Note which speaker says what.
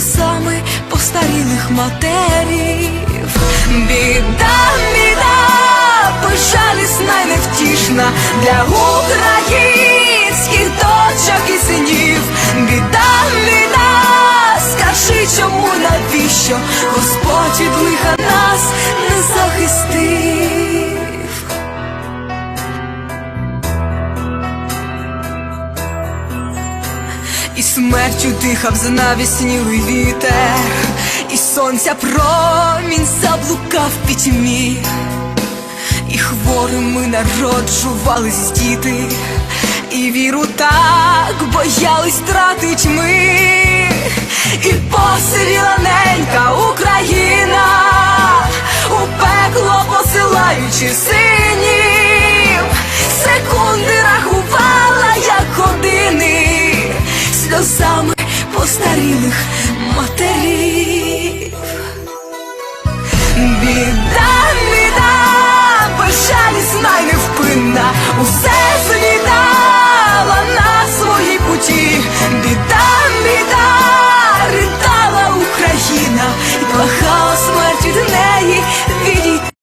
Speaker 1: сльозами постарілих матерів. Біда, біда, безжалісна й невтішна для українських дочок і синів. Біда, біда, скажи, чому навіщо Господь від лиха І смертю дихав знавіснілий вітер, і сонця промінь заблукав в пітьмі, і хворими народжувались діти, і віру так боялись втратить ми, і посивіла ненька Україна, у пекло посилаючи синів, сльозами постарілих матерів.